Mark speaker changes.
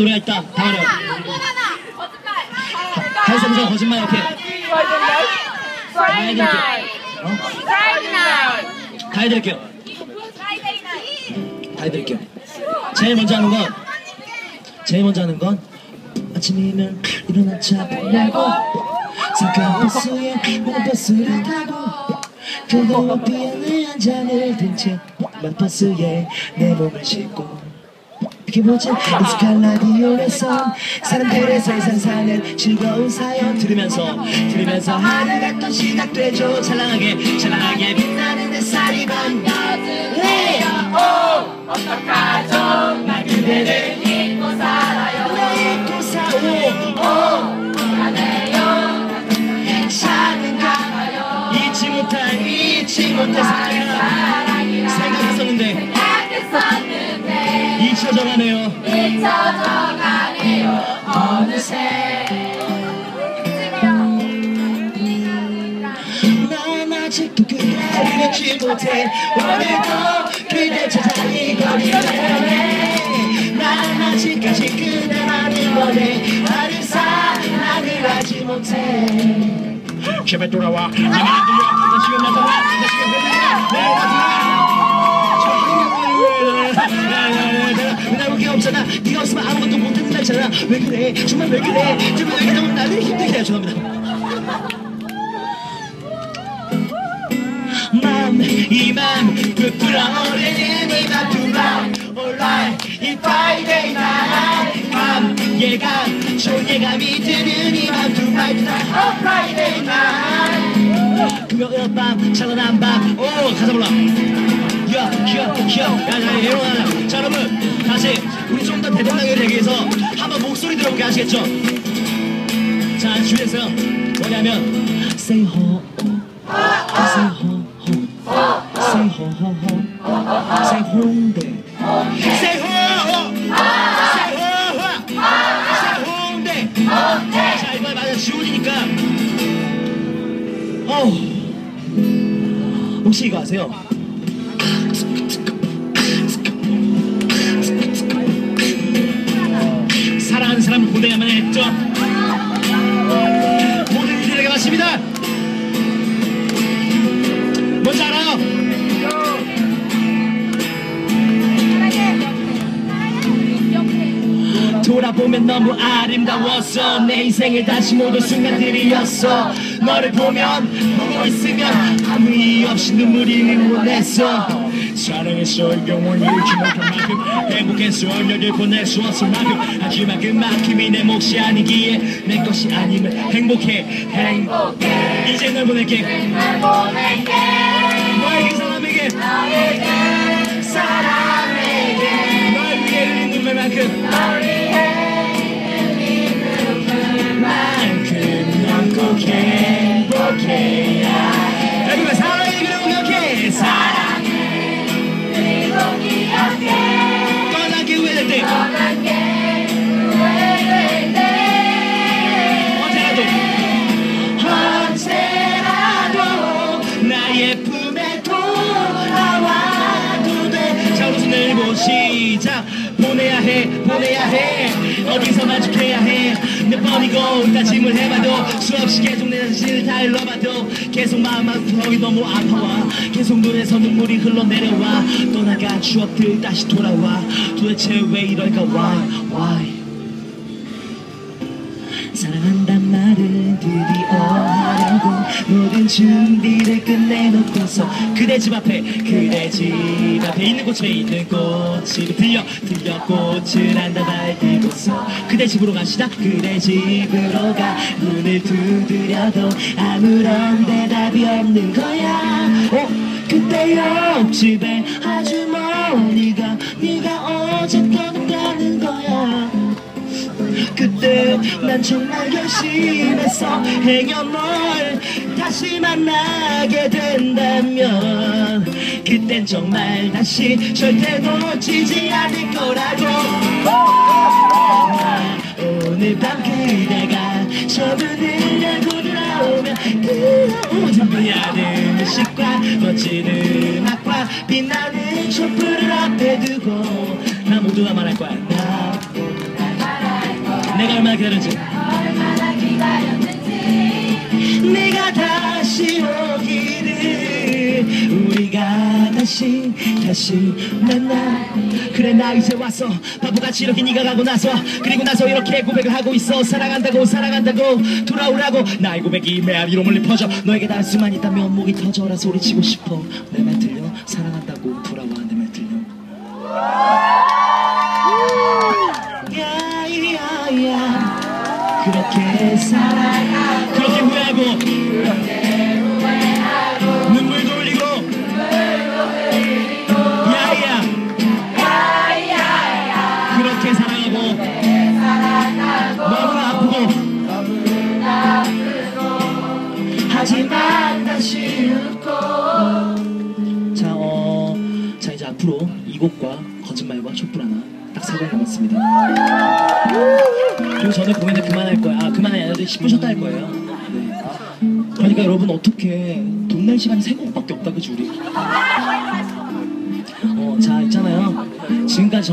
Speaker 1: 노래가 있다. 다 말해요. 가요성성 거짓말 오케이. 다 해드릴게요. 어? 다 해드릴게요. 다 해드릴게요. 제일 먼저 하는 건 제일 먼저 하는 건 아침이면 일어나자 보려고 잠깐 버스에 오는 버스를 타고 그동안 비안을 한 잔을 든채 버스에 내 몸을 싣고 이렇게 뭐지? 익숙한 라디오에서 사람들의 세상 사는 즐거운 사연. 들으면서 들으면서 하루가 또 시작되죠. 찬란하게 찬란하게 빛나는 햇살이 반겨주네요 어떡하죠? 나 그대를 잊고 살아 잊혀져가네요 난 아직도 그대를 잊지 못해 오늘도 그대 찾아 이 거리를 헤매 난 아직까지 그대만을 원해 나를 사랑을 하지 못해 제발 돌아와 내 말을 들려 나 지금 나타나 나 지금 내가 나 올게 없잖아 네가 없으면 아무것도 못하는 날잖아 왜 그래 정말 왜 그래 정말 왜 그래 너무 나를 힘들게 해 죄송합니다 맘, 이맘, 부풀어오르는 이맘 두맘 Alright, 이 Friday night 밤, 예감, 좋은 예감이 드는 이맘 두맘 Oh, Friday night 금요일 밤, 찬란한 밤 오, 가사 몰라 야, 야, 야, 야, 야, 일어나자 자, 여러분, 다시 우리 좀 더 대담하게 되기 위해서 한번 목소리 들어볼게 아시겠죠? 자, 준비했어요 뭐냐면 Say ho, say ho, Say ho, ho, ho Say 홍대 Say ho, ho Say ho, ho Say 홍대 자, 이번에 맞아 어우 혹시 이거 아세요? 고생하면 했죠. 모든 이들에게 마칩니다. 뭔지 알아요? 돌아보면 너무 아름다웠어 내 인생을 다시 모든 순간들이었어. 너를 보면 보고 있으면 아무 이유 없이 눈물이 흘러냈어 사랑했어 영원히 잃지 못할 만큼 행복했어 너를 보낼 수 없을 만큼 하지만 그 만큼이 내 몫이 아니기에 내 것이 아니면 행복해 행복해. 이제 널 보낼게. 너에게 사람에게. 사람에게. 널 위해 눈물만큼. 만큼. 넌꼭 행복해 보 시작. 보내야 해 보내야 해. 어디서 만족해야 해몇 번이고 다짐을 해봐도 수없이 계속 내 자신을 다 일러봐도 계속 마음 아프기 너무 아파와. 계속 눈에서 눈물이 흘러내려와. 떠나간 추억들 다시 돌아와. 도대체 왜 이럴까? Why? Why? 사랑한단 말을 드디어 하려고 모든 준비를 끝내놓고 서 그대 집 앞에 그대 집 앞에 있는 꽃에 있는 꽃을 들려 들려 꽃을 한다 날뛰고서 그대 집으로 가시다. 그대 집으로 가. 문을 두드려도 아무런 대답이 없는 거야. 어? 그때 옆집에 아주머니가 네가 어제 거야 그때 난 정말 결심했어 행여 널 다시 만나게 된다면 그땐 정말 다시 절대 놓치지 않을 거라고. 오늘 밤 그대가 저문을 열고 들어오면 그 모든 빛나는 식과 멋진 음악과 빛나는 촛불을 앞에 두고 나 모두가 말할 거야. 나 내가 얼마나 기다렸지? 내가 다시 오기를 우리가 다시 다시 만나. 그래 나 이제 왔어. 바보같이 이렇게 네가 가고 나서. 그리고 나서 이렇게 고백을 하고 있어. 사랑한다고 사랑한다고 돌아오라고. 나의 고백이 메아리로 멀리 퍼져. 너에게 닿을 수만 있다면 목이 터져라 소리치고 싶어. 내 말 들려. 사랑한다고 돌아와. 내 말 들려 그렇게 사랑 그렇게 후회하고 눈물 돌리고 야야 그렇게 사랑하고 너무나 아프고 하지만 다시 웃고 자, 어, 자 이제 앞으로 이 곡과 거짓말과 촛불 하나 딱 세 곡 남았습니다 그 전에 고민을 그만할 거야. 아, 그만해야 돼. 10분 쉬었다 할 거예요. 네. 그러니까 여러분 어떻게 돈 낼 시간이 세 곡밖에 없다 그지 우리? 어, 자 있잖아요. 지금까지 정...